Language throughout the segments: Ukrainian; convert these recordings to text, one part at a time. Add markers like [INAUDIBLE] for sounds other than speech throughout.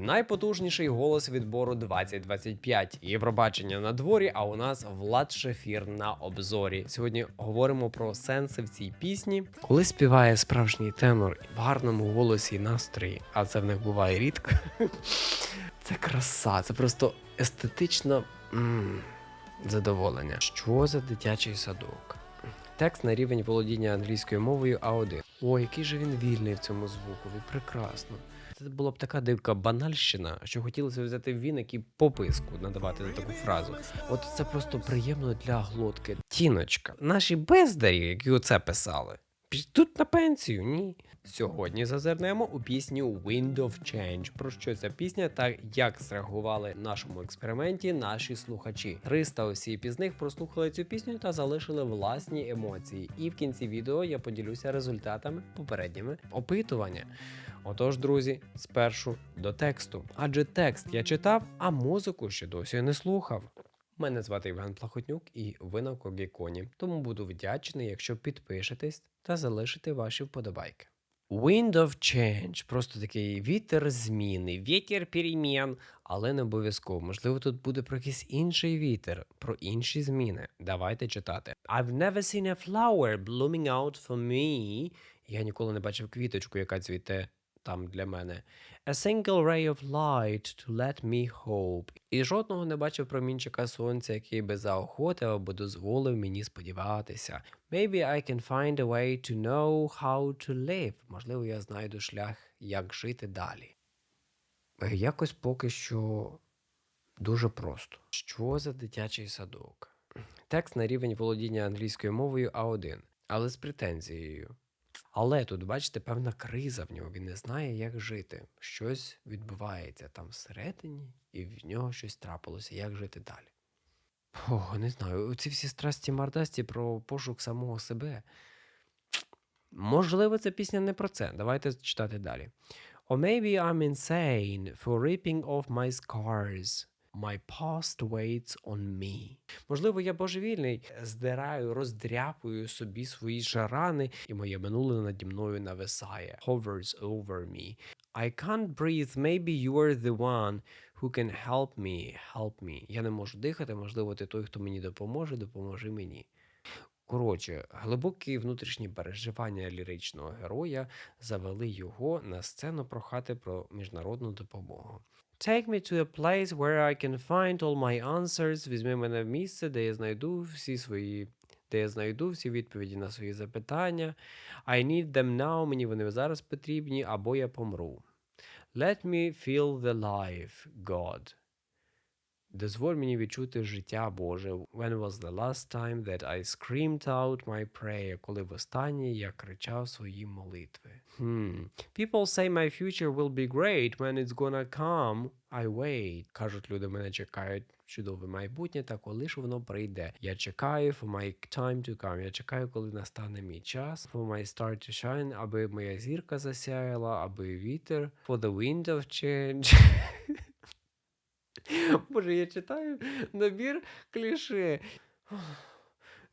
Найпотужніший голос відбору 2025. Євробачення на дворі, а у нас Влад Шефір на обзорі. Сьогодні говоримо про сенси в цій пісні. Коли співає справжній тенор в гарному голосі і настрої, а це в них буває рідко. [LAUGHS] Це краса, це просто естетично м, задоволення. Що за дитячий садок? Текст на рівень володіння англійською мовою А1. О, який же він вільний в цьому звукові, прекрасно. Це була б така дивка банальщина, що хотілося взяти віник і пописку надавати за таку фразу. От це просто приємно для глотки. Тіночка, наші бездарі, які оце писали, підуть на пенсію, ні. Сьогодні зазирнемо у пісню Wind of Change. Про що ця пісня та як зреагували в нашому експерименті наші слухачі. 300 осіб із них прослухали цю пісню та залишили власні емоції. І в кінці відео я поділюся результатами попередніми опитування. Отож, друзі, спершу до тексту. Адже текст я читав, а музику ще досі не слухав. Мене звати Євген Плахотнюк і ви на Когіконі, тому буду вдячний, якщо підпишетесь та залишите ваші вподобайки. Wind of Change, просто такий вітер зміни, вітер перемін, але не обов'язково. Можливо, тут буде про якийсь інший вітер, про інші зміни. Давайте читати. I've never seen a flower blooming out for me. Я ніколи не бачив квіточку, яка цвіте там для мене. A single ray of light to let me hope. І жодного не бачив промінчика сонця, який би заохотив або дозволив мені сподіватися. Maybe I can find a way to know how to live. Можливо, я знайду шлях, як жити далі. Е, Якось поки що дуже просто. Що за дитячий садок? Текст на рівень володіння англійською мовою А1, але з претензією. Але тут, бачите, певна криза в нього. Він не знає, як жити. Щось відбувається там всередині, і в нього щось трапилося, як жити далі. Ох, не знаю, ці всі страсті мардасті про пошук самого себе. Можливо, ця пісня не про це. Давайте читати далі. Or maybe I'm insane for ripping off my scars. My past waits on me. Можливо, я божевільний, здираю, роздряпую собі свої шарани, і моє минуле наді мною нависає. Hovers over me. I can't breathe, maybe you're the one who can help me, help me. Я не можу дихати, можливо, ти той, хто мені допоможе, допоможи мені. Коротше, глибокі внутрішні переживання ліричного героя завели його на сцену прохати про міжнародну допомогу. Take me to a place where I can find all my answers. Візьми мене в місце, де я знайду всі свої, де я знайду всі відповіді на свої запитання. I need them now, мені вони зараз потрібні, або я помру. Let me feel the life, God. Дозволь мені відчути життя Боже. When was the last time that I screamed out my prayer? Коли востаннє я кричав свої молитви. Hmm. People say my future will be great when it's gonna come. I wait. Кажуть, люди мене чекають чудове майбутнє, та коли ж воно прийде. Я чекаю for my time to come. Я чекаю, коли настане мій час. For my star to shine, аби моя зірка засяяла, аби вітер. For the wind of change. Боже, я читаю набір кліше.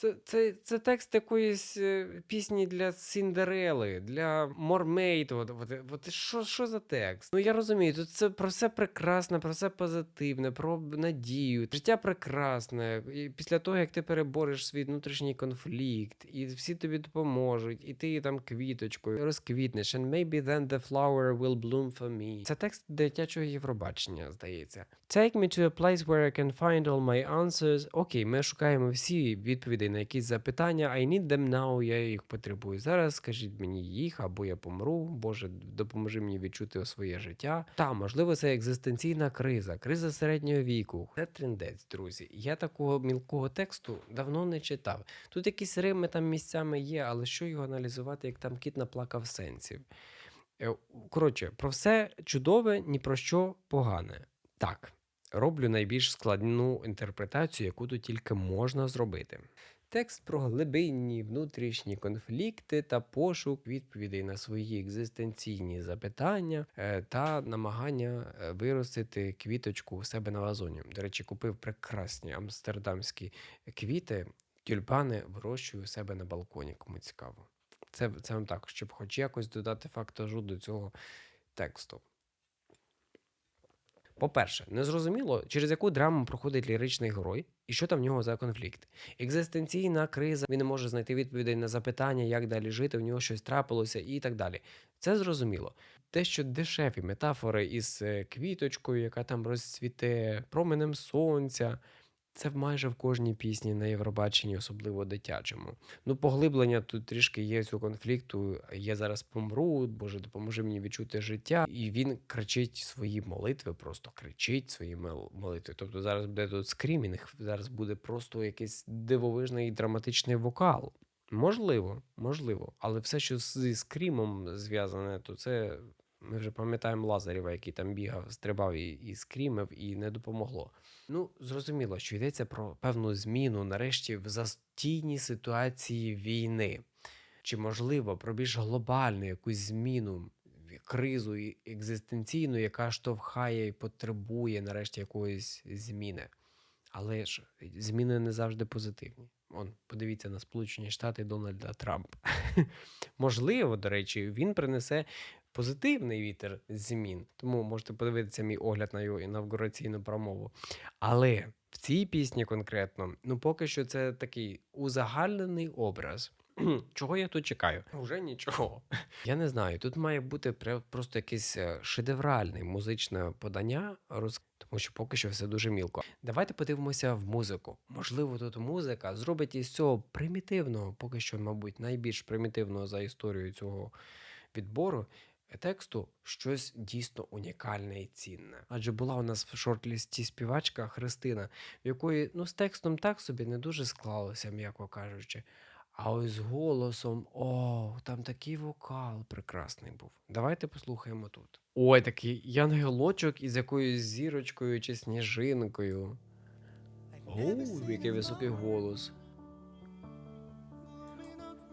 Це, це, це текст якоїсь е, пісні для Сіндерели, для Мормейд. От, от, от, що, що за текст? Ну я розумію, тут це про все прекрасне, про все позитивне, про надію. Життя прекрасне. І після того, як ти перебореш свій внутрішній конфлікт, і всі тобі допоможуть, і ти там квіточкою розквітнеш. And maybe then the flower will bloom for me. Це текст дитячого Євробачення, здається. Take me to a place where I can find all my answers. Окей, ми шукаємо всі відповіді на якісь запитання. I need them now, я їх потребую зараз. Скажіть мені їх, або я помру. Боже, допоможи мені відчути своє життя. Та, можливо, це екзистенційна криза, криза середнього віку. Це трендець, друзі. Я такого мілкого тексту давно не читав. Тут якісь рими там місцями є, але що його аналізувати, як там кіт наплакав сенсів. Е, Коротше, про все чудове, ні про що погане. Так, роблю найбільш складну інтерпретацію, яку тут тільки можна зробити. Текст про глибинні внутрішні конфлікти та пошук відповідей на свої екзистенційні запитання е, та намагання е, виростити квіточку у себе на вазоні. До речі, купив прекрасні амстердамські квіти, тюльпани вирощую у себе на балконі, кому цікаво. Це, це вам так, щоб хоч якось додати фактажу до цього тексту. По-перше, незрозуміло, через яку драму проходить ліричний герой і що там в нього за конфлікт. Екзистенційна криза, він не може знайти відповідей на запитання, як далі жити, в нього щось трапилося і так далі. Це зрозуміло. Те, що дешеві метафори із е, квіточкою, яка там розцвіте, променем сонця. Це майже в кожній пісні на Євробаченні, особливо дитячому. Ну, поглиблення тут трішки є цього конфлікту. Я зараз помру, Боже, допоможи мені відчути життя. І він кричить свої молитви, просто кричить свої молитви. Тобто зараз буде тут скрімінг, зараз буде просто якийсь дивовижний драматичний вокал. Можливо, можливо, але все, що зі скрімом зв'язане, то це ми вже пам'ятаємо Лазарєва, який там бігав, стрибав і, і скрімив, і не допомогло. Ну, зрозуміло, що йдеться про певну зміну нарешті в застійній ситуації війни. Чи можливо про більш глобальну якусь зміну, кризу екзистенційну, яка штовхає і потребує нарешті якоїсь зміни. Але ж зміни не завжди позитивні. Он, подивіться на Сполучені Штати Дональда Трампа. [LAUGHS] Можливо, до речі, він принесе позитивний вітер змін. Тому можете подивитися мій огляд на його інавгураційну промову. Але в цій пісні конкретно, ну поки що це такий узагальнений образ. [CLEARS THROAT] Чого я тут чекаю? Уже нічого. [LAUGHS] Я не знаю. Тут має бути просто якесь е, шедевральне музичне подання, тому що поки що все дуже мілко. Давайте подивимося в музику. Можливо, тут музика зробить із цього примітивного, поки що, мабуть, найбільш примітивного за історію цього відбору. Тексту щось дійсно унікальне і цінне. Адже була у нас в шорт-лісті співачка Христина, в якої ну з текстом так собі не дуже склалося, м'яко кажучи. А ось з голосом, о, там такий вокал прекрасний був. Давайте послухаємо тут. Ой, такий янгелочок із якоюсь зірочкою чи сніжинкою. О, який високий голос.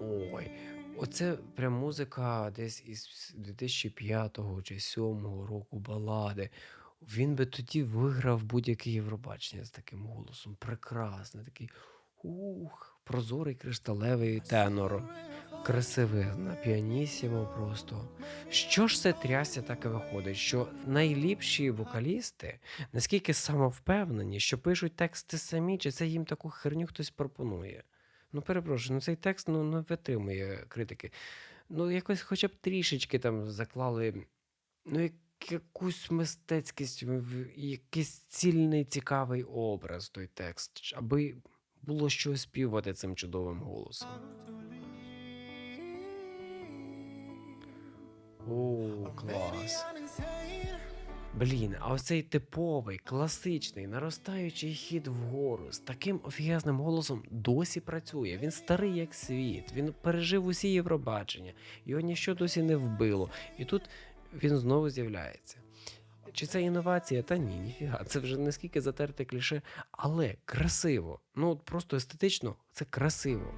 Ой, оце прям музика десь із 2005 чи 2007 року балади. Він би тоді виграв будь-яке Євробачення з таким голосом. Прекрасний, такий ух, прозорий кришталевий тенор. Красивизна, піанісімо просто. Що ж це трясся так і виходить? Що найліпші вокалісти наскільки самовпевнені, що пишуть тексти самі, чи це їм таку херню хтось пропонує? Ну, перепрошую, ну цей текст ну, не витримує критики. Ну, якось хоча б трішечки там заклали, ну, якусь мистецькість, якийсь цільний, цікавий образ той текст, аби було що співати цим чудовим голосом. О, клас. Блін, а ось цей типовий, класичний, наростаючий хід вгору з таким офігезним голосом досі працює. Він старий як світ, він пережив усі Євробачення, його ніщо досі не вбило. І тут він знову з'являється. Чи це інновація? Та ні, ніфіга. Це вже наскільки затерте кліше, але красиво. Ну от просто естетично, це красиво.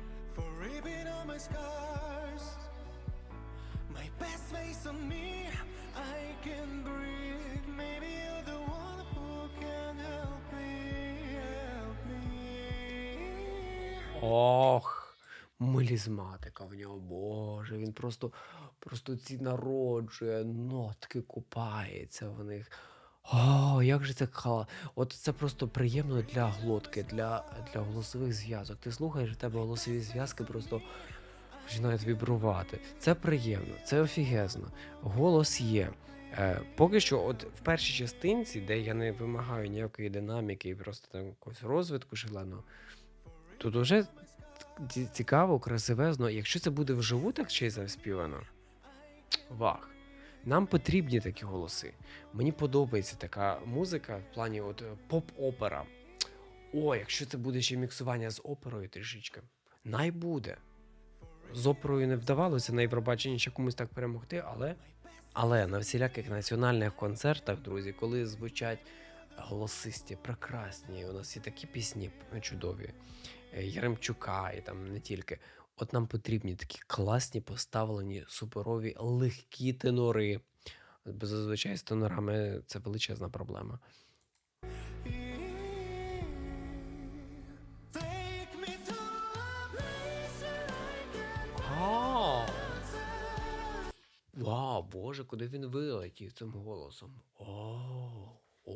Ох, мелізматика в нього, боже, він просто, просто ці народжує, нотки купається в них. О, як же це кала. От це просто приємно для глотки, для, для голосових зв'язок. Ти слухаєш, в тебе голосові зв'язки просто починають вібрувати. Це приємно, це офігезно. Голос є. Е, поки що, от в першій частинці, де я не вимагаю ніякої динаміки і просто там якогось розвитку шаленого, тут уже цікаво, красивезно. Якщо це буде вживу так й заспівано, вах. Нам потрібні такі голоси. Мені подобається така музика в плані от е, поп-опера. О, якщо це буде ще міксування з оперою трішечки. Най буде. З оперою не вдавалося на Євробаченні ще комусь так перемогти, але. Але на всіляких національних концертах, друзі, коли звучать голосисті, прекрасні, у нас є такі пісні чудові. Е, Яремчука і там не тільки. От нам потрібні такі класні поставлені суперові легкі тенори. Бо зазвичай з тенорами це величезна проблема. Вау, боже, куди він вилетів цим голосом? О, о,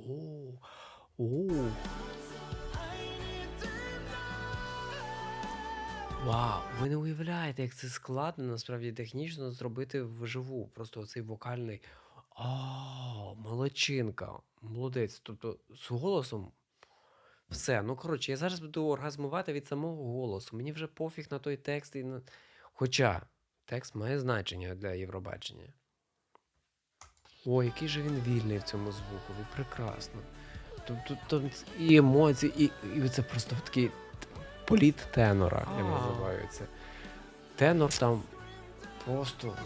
О, Вау, ви не уявляєте, як це складно насправді технічно зробити вживу. Просто оцей вокальний. А, молодчинка, молодець. Тобто з голосом все. Ну, коротше, я зараз буду оргазмувати від самого голосу. Мені вже пофіг на той текст. І на... Хоча текст має значення для Євробачення. О, який же він вільний в цьому звуку. Ви прекрасно. Тобто там і емоції, і, і це просто такий політ тенора, я називаю це. Тенор там просто,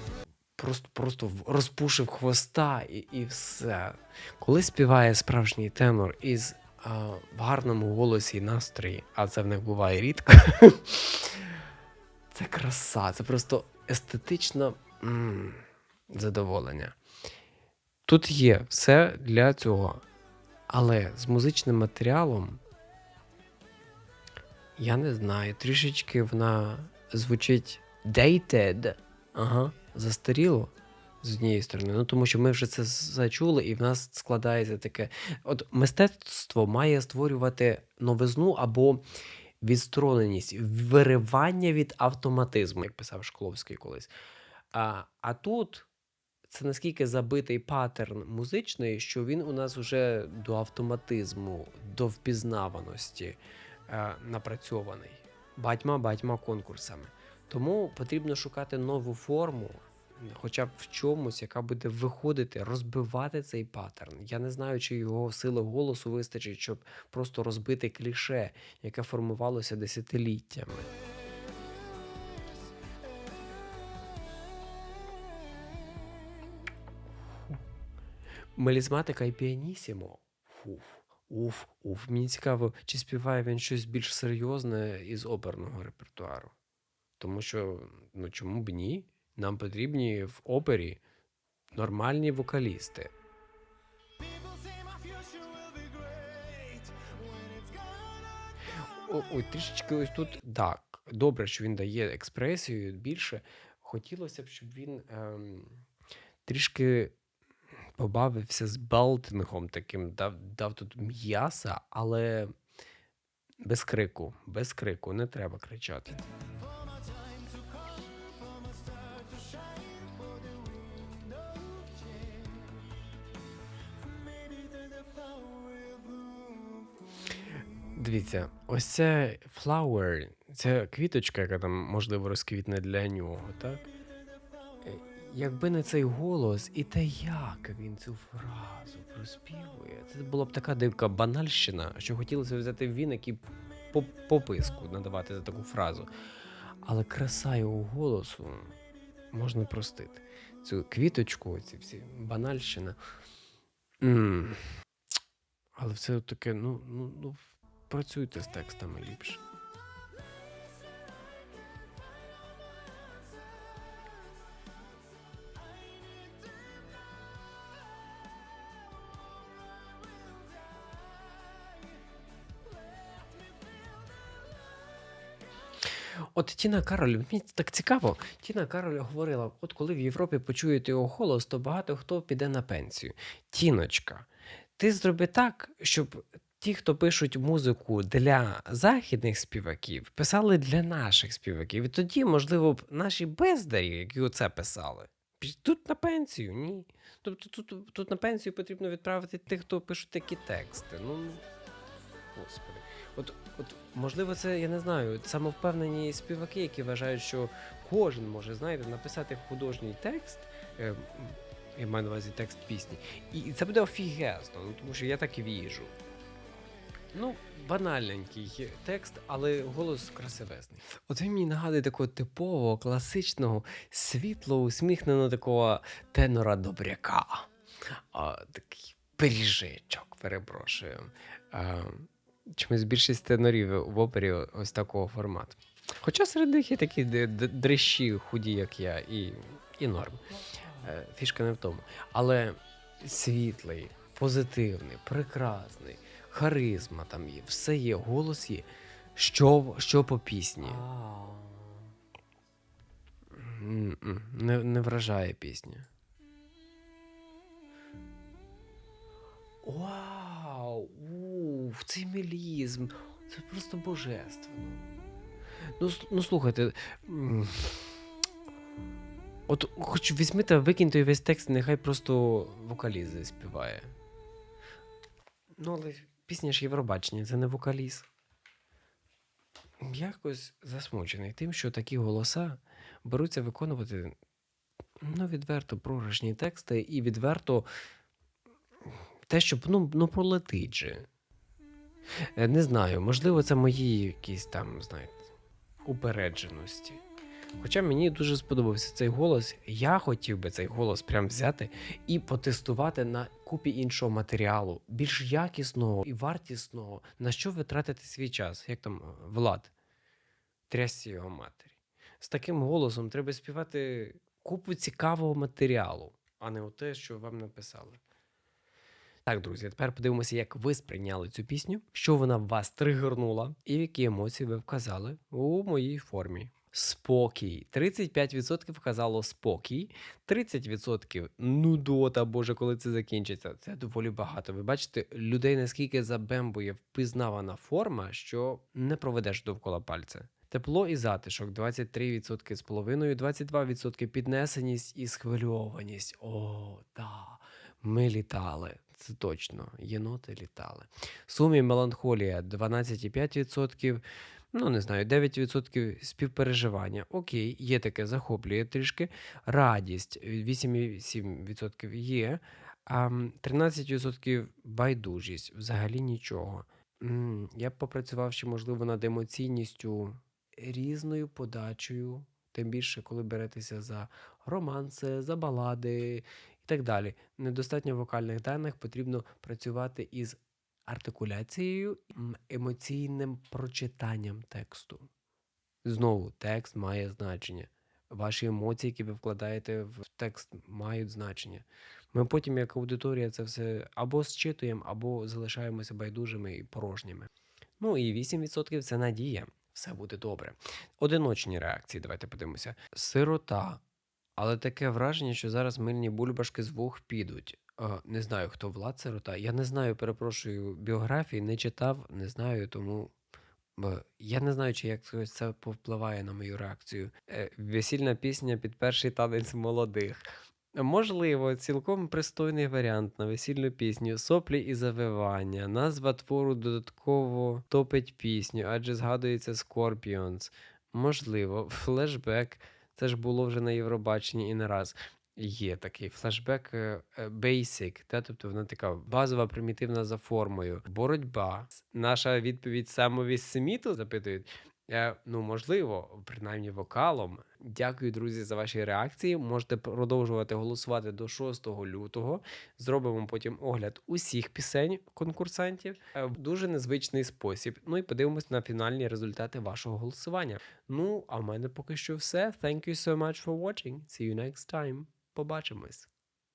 просто, просто розпушив хвоста і, і все. Коли співає справжній тенор із а, в гарному голосі і настрої, а це в них буває рідко. [LAUGHS] Це краса, це просто естетично м, задоволення. Тут є все для цього. Але з музичним матеріалом я не знаю, трішечки вона звучить dated, ага, застаріло з однієї сторони. Ну тому що ми вже це зачули, і в нас складається таке. От мистецтво має створювати новизну або відстороненість, виривання від автоматизму, як писав Шкловський колись. А, а тут це наскільки забитий паттерн музичний, що він у нас вже до автоматизму, до впізнаваності напрацьований батьма батьма конкурсами. Тому потрібно шукати нову форму, хоча б в чомусь, яка буде виходити, розбивати цей паттерн. Я не знаю, чи його сили голосу вистачить, щоб просто розбити кліше, яке формувалося десятиліттями. Мелізматика і піанісімо. Фуф. Уф, уф. Мені цікаво, чи співає він щось більш серйозне із оперного репертуару. Тому що, ну чому б ні? Нам потрібні в опері нормальні вокалісти. Ой, трішечки ось тут так. Добре, що він дає експресію більше. Хотілося б, щоб він ем, трішки побавився з белтингом таким, дав, дав тут м'яса, але без крику, без крику, не треба кричати. Дивіться, ось це flower, це квіточка, яка там можливо розквітне для нього, так? Якби не цей голос, і те, як він цю фразу проспівує, це була б така дивка банальщина, що хотілося взяти віник і пописку надавати за таку фразу. Але краса його голосу можна простити. Цю квіточку, ці всі банальщина. м Але все таке, ну, ну, ну, працюйте з текстами ліпше. От Тіна Кароль, мені так цікаво. Тіна Кароль говорила: от коли в Європі почуєте його голос, то багато хто піде на пенсію. Тіночка, ти зроби так, щоб ті, хто пишуть музику для західних співаків, писали для наших співаків. І тоді, можливо, б наші бездарі, які оце писали, тут на пенсію, ні. Тобто тут, тут на пенсію потрібно відправити тих, хто пишуть такі тексти. Ну, господи. От, от, можливо, це я не знаю, самовпевнені співаки, які вважають, що кожен може, знаєте, написати художній текст. Е, я маю на увазі текст пісні. І, це буде офігезно, ну, тому що я так і віжу. Ну, банальненький текст, але голос красивезний. От він мені нагадує такого типового, класичного, світло усміхненого такого тенора добряка. А, такий пиріжечок, перепрошую. А, чомусь більшість тенорів в опері ось такого формату. Хоча серед них є такі дрищі, худі, як я, і, і норм. Е, Фішка не в тому. Але світлий, позитивний, прекрасний, харизма там є, все є, голос є. Що, що по пісні? Не, не вражає пісня. Вау! Цей мелізм. Це просто божественно. Ну, ну слухайте. От хоч візьмите, викиньте весь текст, нехай просто вокаліз співає. Ну, але пісня ж Євробачення, це не вокаліз. Якось засмучений тим, що такі голоса беруться виконувати ну, відверто програшні тексти і відверто те, що ну, ну пролетить же. Е, Не знаю, можливо, це мої якісь там, знаєте, упередженості. Хоча мені дуже сподобався цей голос, я хотів би цей голос прям взяти і потестувати на купі іншого матеріалу, більш якісного і вартісного, на що ви тратите свій час, як там е, Влад, трясці його матері. З таким голосом треба співати купу цікавого матеріалу, а не те, що вам написали. Так, друзі, тепер подивимося, як ви сприйняли цю пісню, що вона вас тригернула, і які емоції ви вказали у моїй формі. Спокій. 35% вказало спокій, 30% нудота, боже, коли це закінчиться. Це доволі багато. Ви бачите, людей наскільки забембує впізнавана форма, що не проведеш довкола пальця. Тепло і затишок 23% з половиною, 22% піднесеність і схвильованість. О, да. Ми літали. Це точно. Єноти літали. Сумі меланхолія 12,5%. Ну, не знаю, 9% співпереживання. Окей, є таке, захоплює трішки. Радість 8,7% є. А 13% байдужість, взагалі нічого. Я б попрацював ще, можливо, над емоційністю різною подачею, тим більше, коли беретеся за романси, за балади так далі. Недостатньо вокальних даних, потрібно працювати із артикуляцією, емоційним прочитанням тексту. Знову, текст має значення. Ваші емоції, які ви вкладаєте в текст, мають значення. Ми потім, як аудиторія, це все або зчитуємо, або залишаємося байдужими і порожніми. Ну і 8% це надія. Все буде добре. Одиночні реакції, давайте подивимося. Сирота. Але таке враження, що зараз мильні бульбашки з вух підуть. Не знаю, хто Влад Сирота. Я не знаю, перепрошую, біографії, не читав, не знаю, тому я не знаю, чи якось це повпливає на мою реакцію. Е, Весільна пісня під перший танець молодих. Можливо, цілком пристойний варіант на весільну пісню соплі і завивання. Назва твору додатково топить пісню, адже згадується Scorpions. Можливо, флешбек. Це ж було вже на Євробаченні і не раз. Є такий флешбек е, е, basic, та, тобто вона така базова, примітивна за формою. Боротьба. Наша відповідь самові Сміту запитують. Е, ну, можливо, принаймні вокалом. Дякую, друзі, за ваші реакції. Можете продовжувати голосувати до 6 лютого. Зробимо потім огляд усіх пісень конкурсантів е, в дуже незвичний спосіб. Ну і подивимось на фінальні результати вашого голосування. Ну, а в мене поки що все. Thank you so much for watching. See you next time. Побачимось.